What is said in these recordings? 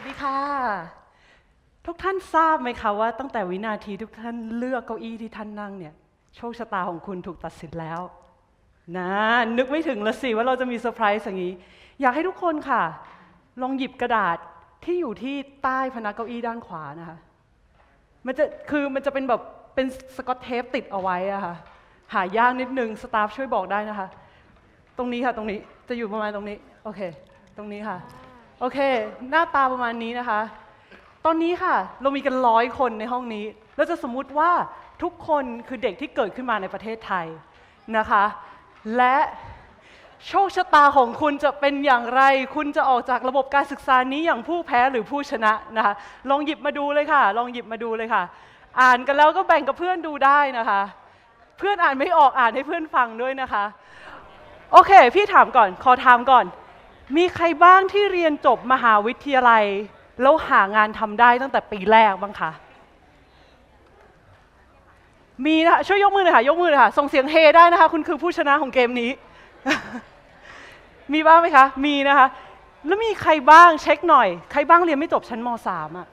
วัสดีค่ะ ทุกท่านทราบไหมคะว่าตั้งแต่วินาทีทุกท่านเลือกเก้าอี้ที่ท่านนั่งเนี่ยโชคชะตาของคุณถูกตัดสินแล้วนะนึกไม่ถึงละสิว่าเราจะมีเซอร์ไพรส์อย่างนี้ อยากให้ทุกคนค่ะ ลองหยิบกระดาษที่อยู่ที่ใต้พนักเก้าอี้ด้านขวานะคะมันจะคือมันจะเป็นแบบเป็นสกอตเทปติดเอาไว้อะค่ะหายากนิดนึงสตาฟช่วยบอกได้นะคะ ตรงนี้ค่ะตรงนี้จะอยู่ประมาณตรงนี้โอเค ตรงนี้ค่ะ โอเค หน้าตาประมาณนี้นะคะ ตอนนี้ค่ะ เรามีกันร้อยคนในห้องนี้เราจะสมมุติว่าทุกคนคือเด็กที่เกิดขึ้นมาในประเทศไทยนะคะ และโชคชะตาของคุณจะเป็นอย่างไร คุณจะออกจากระบบการศึกษานี้อย่างผู้แพ้หรือผู้ชนะนะคะ ลองหยิบมาดูเลยค่ะ ลองหยิบมาดูเลยค่ะ อ่านกันแล้วก็แบ่งกับเพื่อนดูได้นะคะ เพื่อนอ่านไม่ออกอ่านให้เพื่อนฟังด้วยนะคะ โอเค พี่ถามก่อน ขอถามก่อน มีใครบ้างที่เรียนจบมหาวิทยาลัย แล้วหางานทำได้ตั้งแต่ปีแรกบ้างคะ มีนะคะช่วยยกมือหน่อยค่ะ ยกมือหน่อยค่ะ ส่งเสียงเฮได้นะคะ คุณคือผู้ชนะของเกมนี้ มีบ้างไหมคะ มีนะคะ แล้วมีใครบ้างเช็คหน่อย ใครบ้างเรียนไม่จบชั้นมสามอะ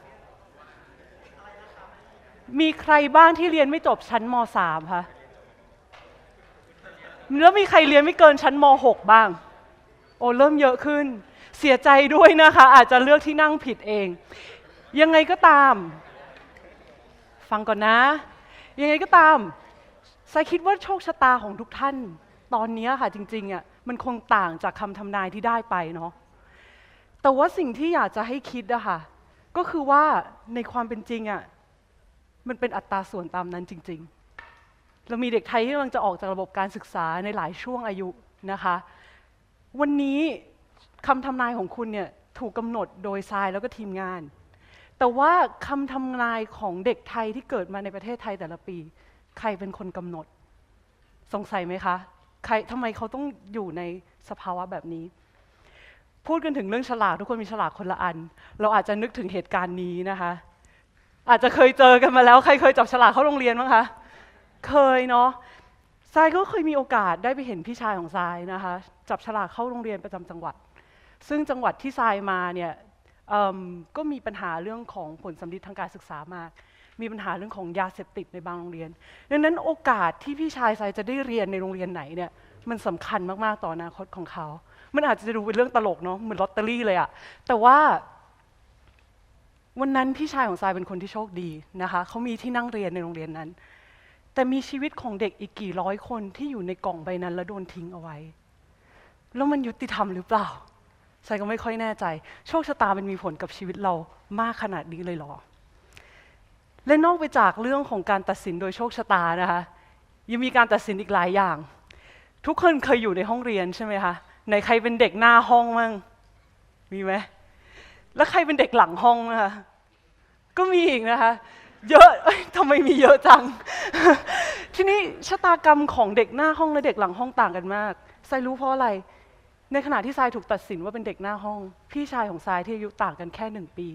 มีใครบ้างที่เรียนไม่จบชั้นมสามคะ แล้วมีใครเรียนไม่เกินชั้นม .6 บ้าง โอ้เริ่มเยอะขึ้น เสียใจด้วยนะคะ อาจจะเลือกที่นั่งผิดเอง ยังไงก็ตาม ฟังก่อนนะ ยังไงก็ตามสายคิดว่าโชคชะตาของทุกท่าน ตอนนี้ค่ะจริงๆอะมันคงต่างจากคำทำนายที่ได้ไปเนาะแต่ว่าสิ่งที่อยากจะให้คิดอะค่ะก็คือว่าในความเป็นจริงอะมันเป็นอัตราส่วนตามนั้นจริง ๆ เรามีเด็กไทยที่กำลังจะออกจากระบบการศึกษาในหลายช่วงอายุนะคะ วันนี้คำทำนายของคุณเนี่ยถูกกำหนดโดยทรายแล้วก็ทีมงาน แต่ว่าคำทำนายของเด็กไทยที่เกิดมาในประเทศไทยแต่ละปี ใครเป็นคนกำหนด สงสัยไหมคะ ใครทำไมเขาต้องอยู่ในสภาวะแบบนี้ พูดกันถึงเรื่องฉลากทุกคนมีฉลากคนละอัน เราอาจจะนึกถึงเหตุการณ์นี้นะคะ อาจจะเคยเจอกันมาแล้ว ใครเคยจับฉลากเข้าโรงเรียนบ้างคะ เคยเนาะ ทรายก็เคยมีโอกาสได้ไปเห็นพี่ชายของทรายนะคะ จับฉลากเข้าโรงเรียนประจำจังหวัด ซึ่งจังหวัดที่ทรายมาเนี่ยก็มีปัญหาเรื่องของผลสำลิดทางการศึกษามาก มีปัญหาเรื่องของยาเสพติดในบางโรงเรียน ดังนั้นโอกาสที่พี่ชายทรายจะได้เรียนในโรงเรียนไหนเนี่ยมันสำคัญมาก ๆ ต่ออนาคตของเขา มันอาจจะดูเป็นเรื่องตลกเนาะ เหมือนลอตเตอรี่เลยอะแต่ว่าวันนั้นพี่ชายของทรายเป็นคนที่โชคดีนะคะ เขามีที่นั่งเรียนในโรงเรียนนั้น แต่มีชีวิตของเด็กอีกกี่ร้อยคนที่อยู่ในกล่องใบนั้น แล้วโดนทิ้งเอาไว้ แล้วมันยุติธรรมหรือเปล่าทรายก็ไม่ค่อยแน่ใจ โชคชะตามันมีผลกับชีวิตเรามากขนาดนี้เลยหรอ และนอกไปจากเรื่องของการตัดสินโดยโชคชะตานะคะ ยังมีการตัดสินอีกหลายอย่าง ทุกคนเคยอยู่ในห้องเรียนใช่ไหมคะไหนใครเป็นเด็กหน้าห้องมั่งมีไหมแล้วใครเป็นเด็กหลังห้องนะคะก็มีอีกนะคะ เยอะเอ้ยทำไมมีเยอะจัง ทีนี้ชะตากรรมของเด็กหน้าห้องและเด็กหลังห้องต่างกันมากทรายรู้เพราะอะไร ในขณะที่ทรายถูกตัดสินว่าเป็นเด็กหน้าห้อง พี่ชายของทรายที่อายุต่างกันแค่หนึ่งปี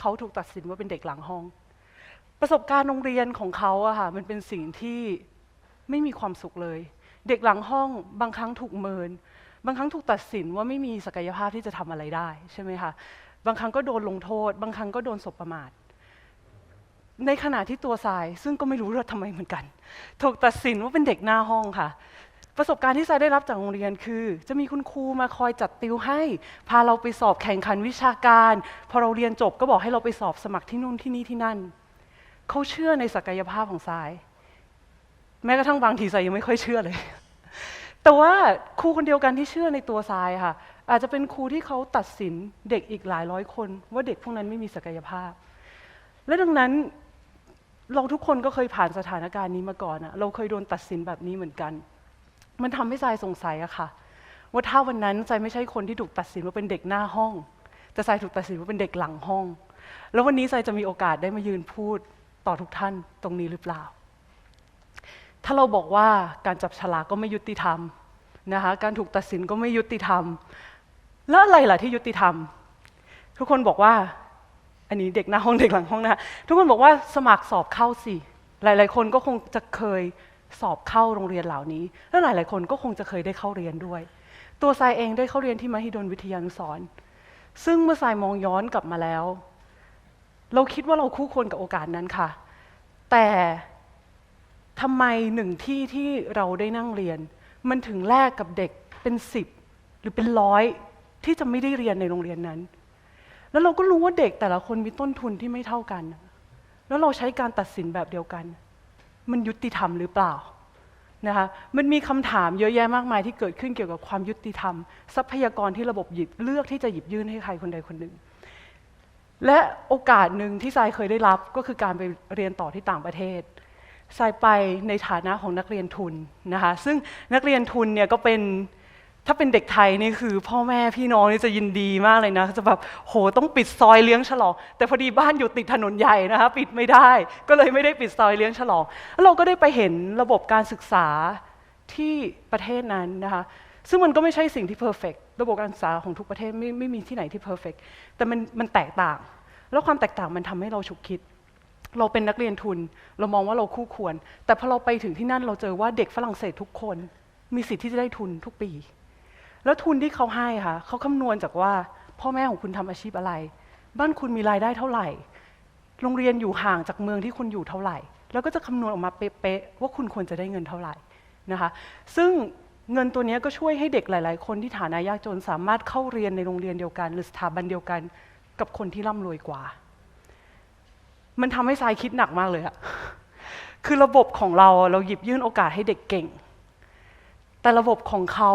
เขาถูกตัดสินว่าเป็นเด็กหลังห้อง ประสบการณ์โรงเรียนของเขาอะค่ะมันเป็นสิ่งที่ไม่มีความสุขเลย เด็กหลังห้องบางครั้งถูกเมิน บางครั้งถูกตัดสินว่าไม่มีศักยภาพที่จะทำอะไรได้ใช่ไหมคะบางครั้งก็โดนลงโทษ บางครั้งก็โดนสบประมาท ในขณะที่ตัวทราย ซึ่งก็ไม่รู้ว่าทำไมเหมือนกัน ถูกตัดสินว่าเป็นเด็กหน้าห้องค่ะ ประสบการณ์ที่ทรายได้รับจากโรงเรียนคือ จะมีคุณครูมาคอยจัดติวให้ พาเราไปสอบแข่งขันวิชาการ พอเราเรียนจบก็บอกให้เราไปสอบสมัครที่นู่นที่นี่ที่นั่น เขาเชื่อในศักยภาพของทราย แม้กระทั่งบางทีทรายยังไม่ค่อยเชื่อเลย แต่ว่าครูคนเดียวกันที่เชื่อในตัวทรายค่ะ อาจจะเป็นครูที่เขาตัดสินเด็กอีกหลายร้อยคน ว่าเด็กพวกนั้นไม่มีศักยภาพ และดังนั้น เราทุกคนก็เคยผ่านสถานการณ์นี้มาก่อนอะเราเคยโดนตัดสินแบบนี้เหมือนกัน มันทำให้ทรายสงสัยอะค่ะ ว่าถ้าวันนั้นทรายไม่ใช่คนที่ถูกตัดสินว่าเป็นเด็กหน้าห้อง แต่ทรายถูกตัดสินว่าเป็นเด็กหลังห้อง แล้ววันนี้ทรายจะมีโอกาสได้มายืนพูดต่อทุกท่านตรงนี้หรือเปล่า ถ้าเราบอกว่าการจับฉลากก็ไม่ยุติธรรมนะคะ การถูกตัดสินก็ไม่ยุติธรรม แล้วอะไรล่ะที่ยุติธรรม ทุกคนบอกว่า อันนี้เด็กหน้าห้องเด็กหลังห้องนะคะทุกคนบอกว่าสมัครสอบเข้าสิ หลาย ๆ คนก็คงจะเคยสอบเข้าโรงเรียนเหล่านี้ และหลาย ๆ คนก็คงจะเคยได้เข้าเรียนด้วย ตัวทรายเองได้เข้าเรียนที่มหิดลวิทยานุสรณ์ซึ่งเมื่อสายมองย้อนกลับมาแล้ว เราคิดว่าเราคู่ควรกับโอกาสนั้นค่ะ แต่ทำไมหนึ่งที่ที่เราได้นั่งเรียน มันถึงแลกกับเด็กเป็นสิบหรือเป็นร้อยที่จะไม่ได้เรียนในโรงเรียนนั้น แล้วเราก็รู้ว่าเด็กแต่ละคนมีต้นทุนที่ไม่เท่ากัน แล้วเราใช้การตัดสินแบบเดียวกัน มันยุติธรรมหรือเปล่านะคะมันมีคำถามเยอะแยะมากมายที่เกิดขึ้นเกี่ยวกับความยุติธรรม ทรัพยากรที่ระบบหยิบเลือกที่จะหยิบยื่นให้ใครคนใดคนหนึ่ง และโอกาสหนึ่งที่ทรายเคยได้รับก็คือการไปเรียนต่อที่ต่างประเทศทรายไปในฐานะของนักเรียนทุนนะคะซึ่งนักเรียนทุนเนี่ยก็เป็น ถ้าเป็นเด็กไทยนี่คือ พ่อแม่พี่น้องนี่จะยินดีมากเลยนะจะแบบโหต้องปิดซอยเลี้ยงฉลอง แต่พอดีบ้านอยู่ติดถนนใหญ่นะคะปิดไม่ได้ ก็เลยไม่ได้ปิดซอยเลี้ยงฉลองแล้วเราก็ได้ไปเห็นระบบการศึกษาที่ประเทศนั้นนะคะซึ่งมันก็ไม่ใช่สิ่งที่เพอร์เฟกระบบการศึกษาของทุกประเทศไม่ไม่มีที่ไหนที่เพอร์เฟกแต่มันมันแตกต่าง แล้วความแตกต่างมันทำให้เราฉุกคิด เราเป็นนักเรียนทุน เรามองว่าเราคู่ควร แต่พอเราไปถึงที่นั่นเราเจอว่าเด็กฝรั่งเศสทุกคน มีสิทธิ์ที่จะได้ทุนทุกปี แล้วทุนที่เขาให้ค่ะเขาคำนวณจากว่าพ่อแม่ของคุณทำอาชีพอะไร บ้านคุณมีรายได้เท่าไหร่ โรงเรียนอยู่ห่างจากเมืองที่คุณอยู่เท่าไหร่ แล้วก็จะคำนวณออกมาเป๊ะๆว่าคุณควรจะได้เงินเท่าไหร่นะคะ ซึ่งเงินตัวนี้ก็ช่วยให้เด็กหลาย ๆ คนที่ฐานะยากจนสามารถเข้าเรียนในโรงเรียนเดียวกัน หรือสถาบันเดียวกันกับคนที่ร่ำรวยกว่า มันทำให้ทรายคิดหนักมากเลยอะคือระบบของเราเราหยิบยื่นโอกาสให้เด็กเก่ง แต่ระบบของเขา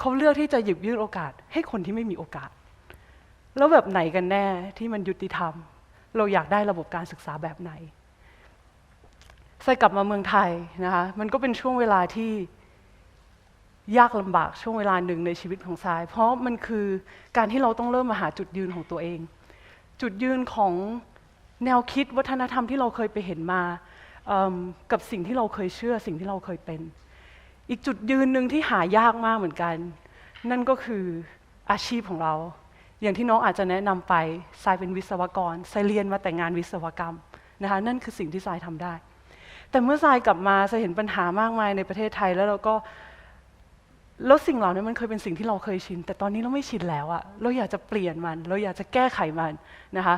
เขาเลือกที่จะหยิบยื่นโอกาส ให้คนที่ไม่มีโอกาส แล้วแบบไหนกันแน่ที่มันยุติธรรม เราอยากได้ระบบการศึกษาแบบไหนทรายกลับมาเมืองไทยนะคะมันก็เป็นช่วงเวลาที่ยากลำบากช่วงเวลาหนึ่งในชีวิตของทราย เพราะมันคือการที่เราต้องเริ่มมาหาจุดยืนของตัวเอง จุดยืนของแนวคิดวัฒนธรรมที่เราเคยไปเห็นมากับสิ่งที่เราเคยเชื่อ สิ่งที่เราเคยเป็น อีกจุดยืนหนึ่งที่หายากมากเหมือนกัน นั่นก็คืออาชีพของเรา อย่างที่น้องอาจจะแนะนำไปทรายเป็นวิศวกรทรายเรียนมาแต่งงานวิศวกรรมนะคะนั่นคือสิ่งที่ทรายทำได้ แต่เมื่อทรายกลับมาทรายเห็นปัญหามากมายในประเทศไทยแล้วเราก็แล้วสิ่งเหล่านี้มันเคยเป็นสิ่งที่เราเคยชิน แต่ตอนนี้เราไม่ชินแล้วอะเราอยากจะเปลี่ยนมัน เราอยากจะแก้ไขมันนะคะ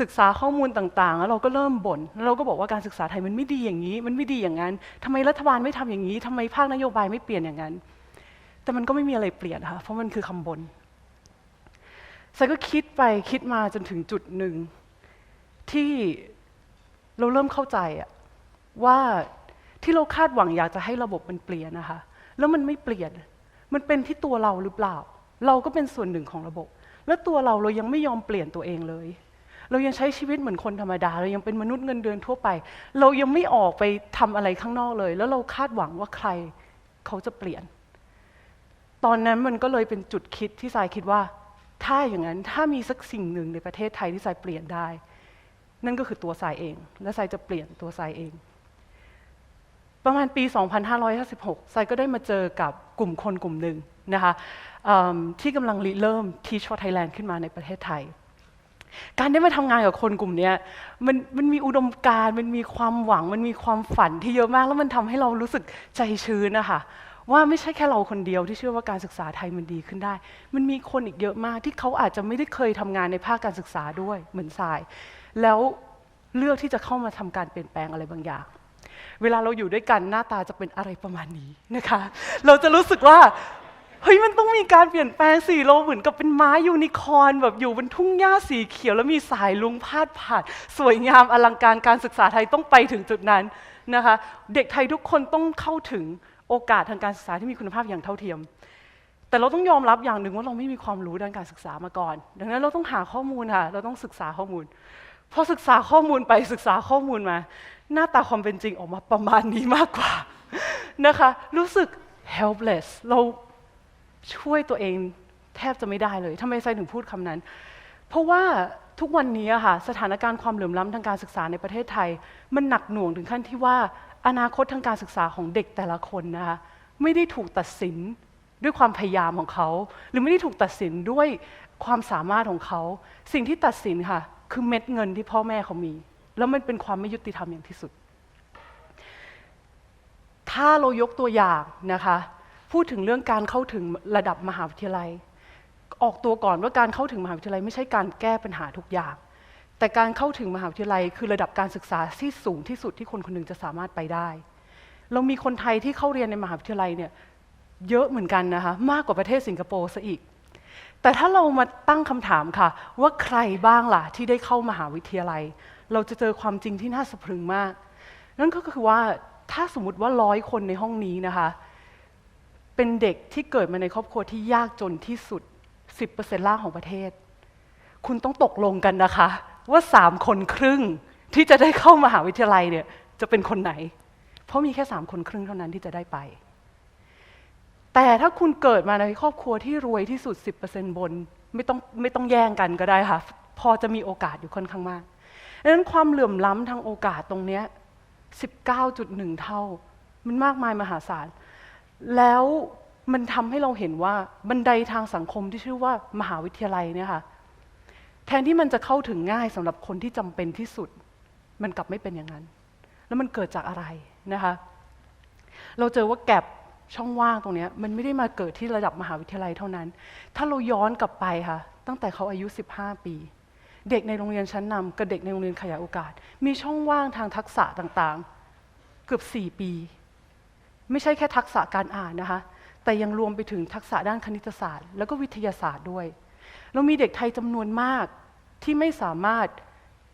ศึกษาข้อมูลต่างๆ แล้วเราก็เริ่มบน่นแล้วเราก็บอกว่าการศึกษาไทยมันไม่ดีอย่างนี้ มันไม่ดีอย่างนั้นทำไมรัฐบาลไม่ทำอย่างนี้ทำไมภาคนโยบายไม่เปลี่ยนอย่างนั้น แต่มันก็ไม่มีอะไรเปลี่ยนค่ะเพราะมันคือคำบน่นทรายก็คิดไปคิดมาจนถึงจุดหนึ่ง ที่เราเริ่มเข้าใจอะว่าที่เราคาดหวังอยากจะให้ระบบมันเปลี่ยนนะคะ แล้วมันไม่เปลี่ยน มันเป็นที่ตัวเราหรือเปล่า เราก็เป็นส่วนหนึ่งของระบบ แล้วตัวเราเรายังไม่ยอมเปลี่ยนตัวเองเลย เรายังใช้ชีวิตเหมือนคนธรรมดา เรายังเป็นมนุษย์เงินเดือนทั่วไป เรายังไม่ออกไปทำอะไรข้างนอกเลย แล้วเราคาดหวังว่าใครเขาจะเปลี่ยน ตอนนั้นมันก็เลยเป็นจุดคิดที่ทรายคิดว่า ถ้าอย่างนั้นถ้ามีสักสิ่งหนึ่งในประเทศไทยที่ทรายเปลี่ยนได้ นั่นก็คือตัวทรายเอง และทรายจะเปลี่ยนตัวทรายเอง ประมาณปี 2556ทรายก็ได้มาเจอกับกลุ่มคนกลุ่มหนึ่งนะคะที่กำลังริเริ่ม Teach for Thailand ขึ้นมาในประเทศไทย การได้มาทำงานกับคนกลุ่มเนี้ยมันมันมีอุดมการณ์มันมีความหวัง มันมีความฝันที่เยอะมาก แล้วมันทำให้เรารู้สึกใจชื้นนะคะว่าไม่ใช่แค่เราคนเดียวที่เชื่อว่าการศึกษาไทยมันดีขึ้นได้ มันมีคนอีกเยอะมากที่เขาอาจจะไม่ได้เคยทำงานในภาคการศึกษาด้วยเหมือนทราย แล้วเลือกที่จะเข้ามาทำการเปลี่ยนแปลงอะไรบางอย่าง เวลาเราอยู่ด้วยกันหน้าตาจะเป็นอะไรประมาณนี้นะคะ เราจะรู้สึกว่า เฮ้ยมันต้องมีการเปลี่ยนแปลงสิเราเหมือนกับเป็นม้ายูนิคอร์นแบบอยู่บนทุ่งหญ้าสีเขียว แล้วมีสายลุงพาดผ่าน สวยงามอลังการการศึกษาไทยต้องไปถึงจุดนั้นนะคะ เด็กไทยทุกคนต้องเข้าถึงโอกาสทางการศึกษาที่มีคุณภาพอย่างเท่าเทียม แต่เราต้องยอมรับอย่างหนึ่งว่าเราไม่มีความรู้ด้านการศึกษามาก่อน ดังนั้นเราต้องหาข้อมูลค่ะเราต้องศึกษาข้อมูลพอศึกษาข้อมูลไปศึกษาข้อมูลมา หน้าตาความเป็นจริงออกมาประมาณนี้มากกว่านะคะ รู้สึก helpless เรา ช่วยตัวเองแทบจะไม่ได้เลยทำไมไซถึงพูดคำนั้น เพราะว่าทุกวันนี้ค่ะสถานการณ์ความเหลื่อมล้ำทางการศึกษาในประเทศไทย มันหนักหน่วงถึงขั้นที่ว่า อนาคตทางการศึกษาของเด็กแต่ละคนนะคะไม่ได้ถูกตัดสินด้วยความพยายามของเขา หรือไม่ได้ถูกตัดสินด้วยความสามารถของเขา สิ่งที่ตัดสินค่ะ คือเม็ดเงินที่พ่อแม่เขามี แล้วมันเป็นความไม่ยุติธรรมอย่างที่สุด ถ้าเรายกตัวอย่างนะคะ พูดถึงเรื่องการเข้าถึงระดับมหาวิทยาลัย ออกตัวก่อนว่าการเข้าถึงมหาวิทยาลัยไม่ใช่การแก้ปัญหาทุกอย่าง แต่การเข้าถึงมหาวิทยาลัย คือระดับการศึกษาที่สูงที่สุดที่คนคนหนึ่งจะสามารถไปได้ เรามีคนไทยที่เข้าเรียนในมหาวิทยาลัยเนี่ยเยอะเหมือนกันนะคะมากกว่าประเทศสิงคโปร์ซะอีก แต่ถ้าเรามาตั้งคำถามค่ะ ว่าใครบ้างล่ะที่ได้เข้ามหาวิทยาลัย เราจะเจอความจริงที่น่าสะพรึงมาก นั่นก็คือว่าถ้าสมมติว่าร้อยคนในห้องนี้นะคะ เป็นเด็กที่เกิดมาในครอบครัวที่ยากจนที่สุด 10%ล่างของประเทศ คุณต้องตกลงกันนะคะ ว่าสามคนครึ่งที่จะได้เข้ามหาวิทยาลัยเนี่ยจะเป็นคนไหน เพราะมีแค่สามคนครึ่งเท่านั้นที่จะได้ไป แต่ถ้าคุณเกิดมาในครอบครัวที่รวยที่สุด 10%บนไม่ต้องไม่ต้องแย่งกันก็ได้ค่ะ พอจะมีโอกาสอยู่ค่อนข้างมากดังนั้นความเหลื่อมล้ำทางโอกาสตรงเนี้ย19.1 เท่า มันมากมายมหาศาล แล้วมันทำให้เราเห็นว่าบันไดทางสังคมที่ชื่อว่ามหาวิทยาลัยเนี่ยค่ะแทนที่มันจะเข้าถึงง่ายสำหรับคนที่จำเป็นที่สุด มันกลับไม่เป็นอย่างนั้น แล้วมันเกิดจากอะไรนะคะ เราเจอว่าแกลบช่องว่างตรงนี้มันไม่ได้มาเกิดที่ระดับมหาวิทยาลัยเท่านั้น ถ้าเราย้อนกลับไปค่ะ ตั้งแต่เขาอายุ 15 ปี เด็กในโรงเรียนชั้นนำกับเด็กในโรงเรียนขยายโอกาส มีช่องว่างทางทักษะต่างๆ เกือบ 4 ปี ไม่ใช่แค่ทักษะการอ่านนะคะ แต่ยังรวมไปถึงทักษะด้านคณิตศาสตร์ แล้วก็วิทยาศาสตร์ด้วย เรามีเด็กไทยจำนวนมากที่ไม่สามารถ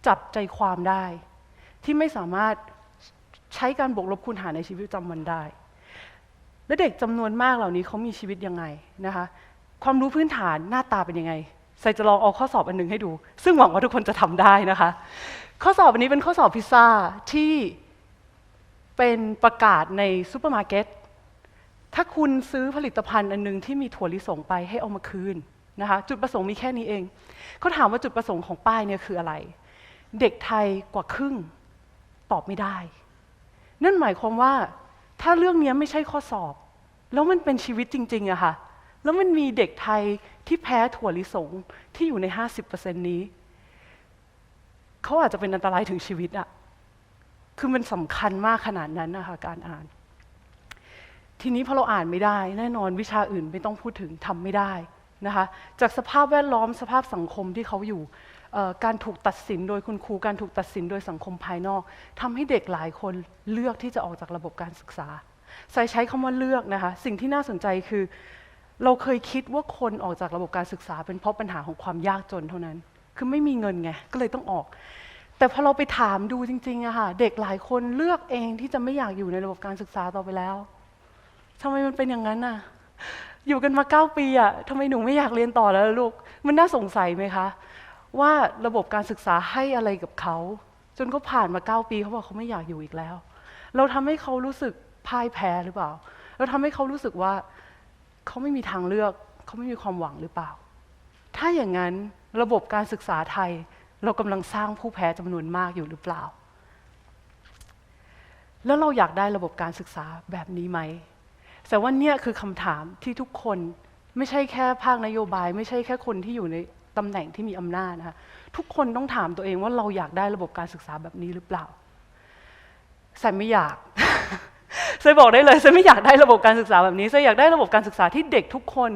จับใจความได้ ที่ไม่สามารถใช้การบวกลบคูณหารในชีวิตประจำวันได้ และเด็กจำนวนมากเหล่านี้เขามีชีวิตยังไงนะคะ ความรู้พื้นฐานหน้าตาเป็นยังไงใส่จะลองเอาข้อสอบอันหนึงให้ดู ซึ่งหวังว่าทุกคนจะทำได้นะคะ ข้อสอบอันนี้เป็นข้อสอบพิซซ่าที่ เป็นประกาศในซูเปอร์มาร์เก็ต ถ้าคุณซื้อผลิตภัณฑ์อันหนึงที่มีถั่วลิสงไปให้เอามาคืนนะคะ จุดประสงค์มีแค่นี้เอง เขาถามว่าจุดประสงค์ของป้ายเนี่ยคืออะไร เด็กไทยกว่าครึ่งตอบไม่ได้ นั่นหมายความว่าถ้าเรื่องนี้ไม่ใช่ข้อสอบ แล้วมันเป็นชีวิตจริงๆอะค่ะ แล้วมันมีเด็กไทยที่แพ้ถั่วลิสงที่อยู่ใน 50%นี้ เขาอาจจะเป็นอันตรายถึงชีวิตอะ คือมันสำคัญมากขนาดนั้นนะคะการอ่าน ทีนี้พอเราอ่านไม่ได้ แน่นอนวิชาอื่นไม่ต้องพูดถึงทำไม่ได้นะคะจากสภาพแวดล้อมสภาพสังคมที่เขาอยู่การถูกตัดสินโดยคุณครูการถูกตัดสินโดยสังคมภายนอกทำให้เด็กหลายคนเลือกที่จะออกจากระบบการศึกษาใส่ใช้คำว่าเลือกนะคะสิ่งที่น่าสนใจคือ เราเคยคิดว่าคนออกจากระบบการศึกษา เป็นเพราะปัญหาของความยากจนเท่านั้น คือไม่มีเงินไงก็เลยต้องออก แต่พอเราไปถามดูจริงๆอะค่ะ เด็กหลายคนเลือกเองที่จะไม่อยากอยู่ในระบบการศึกษาต่อไปแล้วทำไมมันเป็นอย่างนั้นน่ะอยู่กันมาเก้าปีอะทำไมหนูไม่อยากเรียนต่อแล้วลูก มันน่าสงสัยไหมคะ ว่าระบบการศึกษาให้อะไรกับเขา จนเขาผ่านมาเก้าปีเขาบอกเขาไม่อยากอยู่อีกแล้ว เราทำให้เขารู้สึกพ่ายแพ้หรือเปล่า เราทำให้เขารู้สึกว่าเขาไม่มีทางเลือก เขาไม่มีความหวังหรือเปล่า ถ้าอย่างนั้นระบบการศึกษาไทย เรากำลังสร้างผู้แพ้จำนวนมากอยู่หรือเปล่า แล้วเราอยากได้ระบบการศึกษาแบบนี้ไหม แต่ว่าเนี่ยคือคำถามที่ทุกคนไม่ใช่แค่ภาคนโยบาย ไม่ใช่แค่คนที่อยู่ในตำแหน่งที่มีอำนาจนะคะทุกคนต้องถามตัวเองว่าเราอยากได้ระบบการศึกษาแบบนี้หรือเปล่าแซมไม่อยากเซยบอกได้เลยเซยไม่อยากได้ระบบการศึกษาแบบนี้เซยอยากได้ระบบการศึกษาที่เด็กทุกคน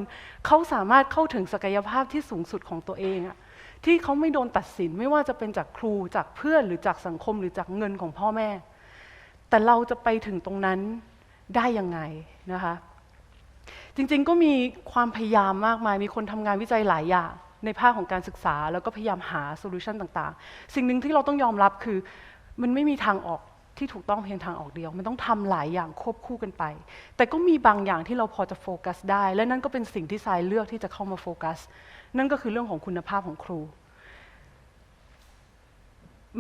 เขาสามารถเข้าถึงศักยภาพที่สูงสุดของตัวเองอะ ที่เขาไม่โดนตัดสินไม่ว่าจะเป็นจากครูจากเพื่อนหรือจากสังคมหรือจากเงินของพ่อแม่ แต่เราจะไปถึงตรงนั้นได้ยังไงนะคะ จริงๆก็มีความพยายามมากมาย มีคนทำงานวิจัยหลายอย่างในภาคของการศึกษา แล้วก็พยายามหาโซลูชันต่างๆ สิ่งหนึ่งที่เราต้องยอมรับคือมันไม่มีทางออก ที่ถูกต้องเพียงทางออกเดียว มันต้องทำหลายอย่างควบคู่กันไป แต่ก็มีบางอย่างที่เราพอจะโฟกัสได้ และนั่นก็เป็นสิ่งที่ทรายเลือกที่จะเข้ามาโฟกัส นั่นก็คือเรื่องของคุณภาพของครู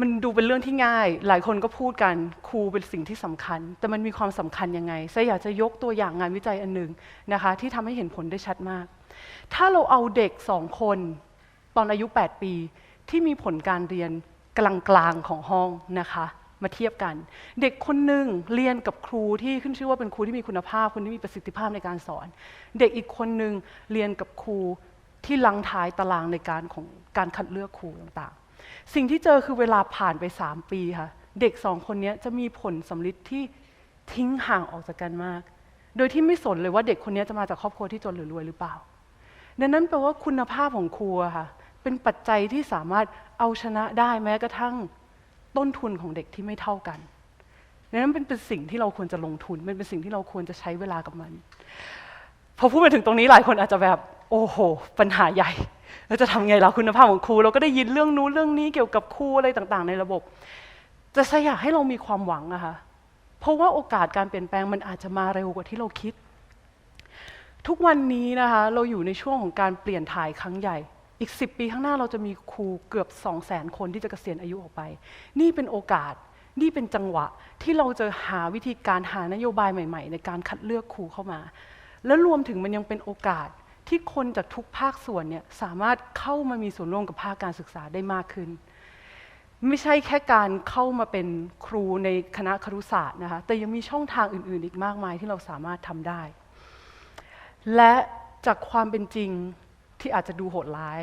มันดูเป็นเรื่องที่ง่าย หลายคนก็พูดกันครูเป็นสิ่งที่สำคัญ แต่มันมีความสำคัญยังไงไซอยากจะยกตัวอย่างงานวิจัยอันหนึ่งนะคะ ที่ทำให้เห็นผลได้ชัดมาก ถ้าเราเอาเด็กสองคนตอนอายุ 8 ปี ที่มีผลการเรียนกลางๆของห้องนะคะ มาเทียบกัน เด็กคนหนึ่งเรียนกับครูที่ขึ้นชื่อว่าเป็นครูที่มีคุณภาพคนที่มีประสิทธิภาพในการสอน เด็กอีกคนหนึ่งเรียนกับครูที่ลังท้ายตารางในการของการคัดเลือกครูต่างๆ สิ่งที่เจอคือเวลาผ่านไป 3 ปีค่ะ เด็กสองคนนี้จะมีผลสำลิดที่ทิ้งห่างออกจากกันมาก โดยที่ไม่สนเลยว่าเด็กคนนี้จะมาจากครอบครัวที่จนหรือรวยหรือเปล่า ดังนั้นแปลว่าคุณภาพของครูค่ะเป็นปัจจัยที่สามารถเอาชนะได้แม้กระทั่ง ต้นทุนของเด็กที่ไม่เท่ากันดังนั้นเป็นเป็นสิ่งที่เราควรจะลงทุน มันเป็นสิ่งที่เราควรจะใช้เวลากับมัน พอพูดมาถึงตรงนี้หลายคนอาจจะแบบ โอ้โห ปัญหาใหญ่แล้วจะทำไงล่ะคุณภาพของครู เราก็ได้ยินเรื่องนู้นเรื่องนี้เกี่ยวกับครูอะไรต่างๆ ในระบบ จะสอยากให้เรามีความหวังอะคะเพราะว่าโอกาสการเปลี่ยนแปลงมันอาจจะมาเร็วกว่าที่เราคิด ทุกวันนี้นะคะ เราอยู่ในช่วงของการเปลี่ยนถ่ายครั้งใหญ่ อีก 10 ปีข้างหน้าเราจะมีครูเกือบ2 0 0แสนคนที่จะเกษียณอายุออกไป นี่เป็นโอกาส นี่เป็นจังหวะที่เราจะหาวิธีการหานโยบายใหม่ ๆ ในการคัดเลือกครูเข้ามา และรวมถึงมันยังเป็นโอกาสที่คนจากทุกภาคส่วนเนี่ยสามารถเข้ามามีส่วนร่วมกับภาคการศึกษาได้มากขึ้น ไม่ใช่แค่การเข้ามาเป็นครูในคณะครุศาสตร์นะคะแต่ยังมีช่องทางอื่น ๆ อีกมากมายที่เราสามารถทำได้ และจากความเป็นจริง ที่อาจจะดูโหดร้าย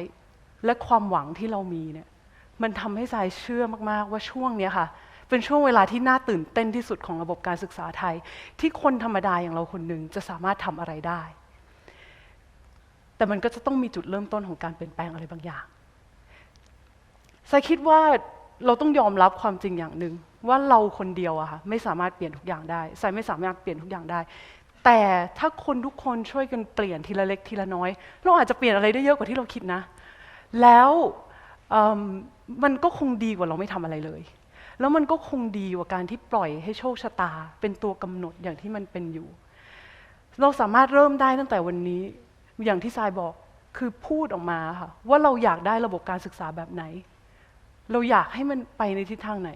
และความหวังที่เรามีเนี่ยมันทำให้ทรายเชื่อมากๆว่าช่วงนี้ค่ะ เป็นช่วงเวลาที่น่าตื่นเต้นที่สุดของระบบการศึกษาไทย ที่คนธรรมดาอย่างเราคนหนึ่งจะสามารถทำอะไรได้ แต่มันก็จะต้องมีจุดเริ่มต้นของการเปลี่ยนแปลงอะไรบางอย่างทรายคิดว่าเราต้องยอมรับความจริงอย่างหนึ่งว่าเราคนเดียวอะค่ะไม่สามารถเปลี่ยนทุกอย่างได้ทรายไม่สามารถเปลี่ยนทุกอย่างได้ แต่ถ้าคนทุกคนช่วยกันเปลี่ยนทีละเล็กทีละน้อย เราอาจจะเปลี่ยนอะไรได้เยอะกว่าที่เราคิดนะ แล้วมมันก็คงดีกว่าเราไม่ทำอะไรเลย แล้วมันก็คงดีกว่าการที่ปล่อยให้โชคชะตา เป็นตัวกำหนดอย่างที่มันเป็นอยู่ เราสามารถเริ่มได้ตั้งแต่วันนี้ อย่างที่ทรายบอกคือพูดออกมาค่ะว่าเราอยากได้ระบบการศึกษาแบบไหน เราอยากให้มันไปในทิศทางไหน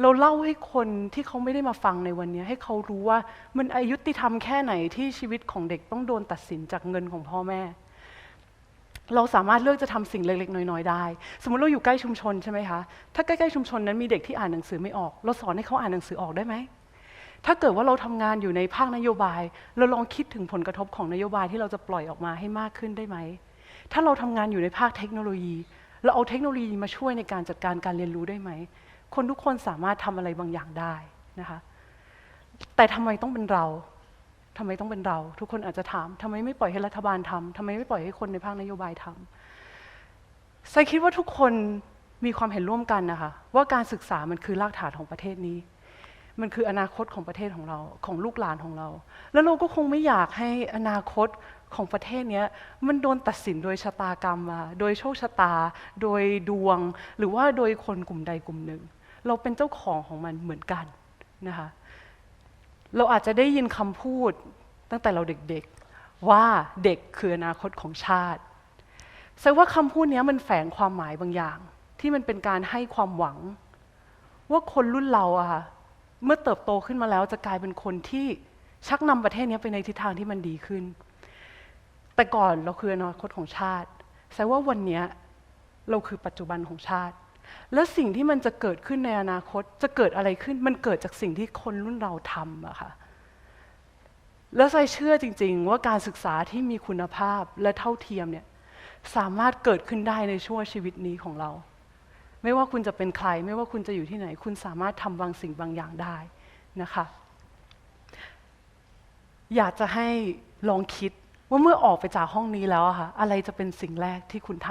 เราเล่าให้คนที่เขาไม่ได้มาฟังในวันนี้ ให้เขารู้ว่ามันอายุติธรรมแค่ไหนที่ชีวิตของเด็กต้องโดนตัดสินจากเงินของพ่อแม่ เราสามารถเลือกจะทำสิ่งเล็กๆ น้อยๆได้ สมมติเราอยู่ใกล้ชุมชนใช่ไหมคะถ้าใกล้ๆชุมชนนั้นมีเด็กที่อ่านหนังสือไม่ออก เราสอนให้เขาอ่านหนังสือออกได้ไหมถ้าเกิดว่าเราทำงานอยู่ในภาคนโยบาย เราลองคิดถึงผลกระทบของนโยบายที่เราจะปล่อยออกมาให้มากขึ้นได้ไหม ถ้าเราทำงานอยู่ในภาคเทคโนโลยี เราเอาเทคโนโลยีมาช่วยในการจัดการการเรียนรู้ได้ไหม คนทุกคนสามารถทำอะไรบางอย่างได้นะคะ แต่ทำไมต้องเป็นเราทำไมต้องเป็นเรา ทุกคนอาจจะถามทำไมไม่ปล่อยให้รัฐบาลทำทำไมไม่ปล่อยให้คนในภาคนโยบายทำไซคิดว่าทุกคนมีความเห็นร่วมกันนะคะ ว่าการศึกษามันคือรากฐานของประเทศนี้ มันคืออนาคตของประเทศของเราของลูกหลานของเรา แล้วเราก็คงไม่อยากให้อนาคต ของประเทศนี้มันโดนตัดสินโดยชะตากรรมมาโดยโชคชะตา โดยดวง หรือว่าโดยคนกลุ่มใดกลุ่มหนึ่ง เราเป็นเจ้าของของมันเหมือนกันนะคะเราอาจจะได้ยินคำพูดตั้งแต่เราเด็กๆ ว่าเด็กคืออนาคตของชาติแสดงว่าคำพูดนี้มันแฝงความหมายบางอย่าง ที่มันเป็นการให้ความหวัง ว่าคนรุ่นเราอะค่ะเมื่อเติบโตขึ้นมาแล้วจะกลายเป็นคนที่ชักนำประเทศนี้ไปในทิศทางที่มันดีขึ้น แต่ก่อนเราคืออนาคตของชาติแสดงว่าวันนี้เราคือปัจจุบันของชาติ และสิ่งที่มันจะเกิดขึ้นในอนาคตจะเกิดอะไรขึ้น มันเกิดจากสิ่งที่คนรุ่นเราทำอะค่ะแล้วใจเชื่อจริง ๆ ว่าการศึกษาที่มีคุณภาพและเท่าเทียมเนี่ยสามารถเกิดขึ้นได้ในช่วงชีวิตนี้ของเรา ไม่ว่าคุณจะเป็นใคร ไม่ว่าคุณจะอยู่ที่ไหน คุณสามารถทำบางสิ่งบางอย่างได้นะคะ อยากจะให้ลองคิด ว่าเมื่อออกไปจากห้องนี้แล้วอะค่ะอะไรจะเป็นสิ่งแรกที่คุณท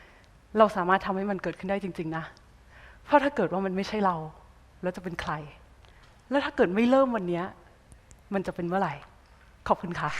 ำเราสามารถทำให้มันเกิดขึ้นได้จริง ๆ นะ เพราะถ้าเกิดว่ามันไม่ใช่เรา แล้วจะเป็นใคร แล้วถ้าเกิดไม่เริ่มวันนี้มันจะเป็นเมื่อไหร่ ขอบคุณค่ะ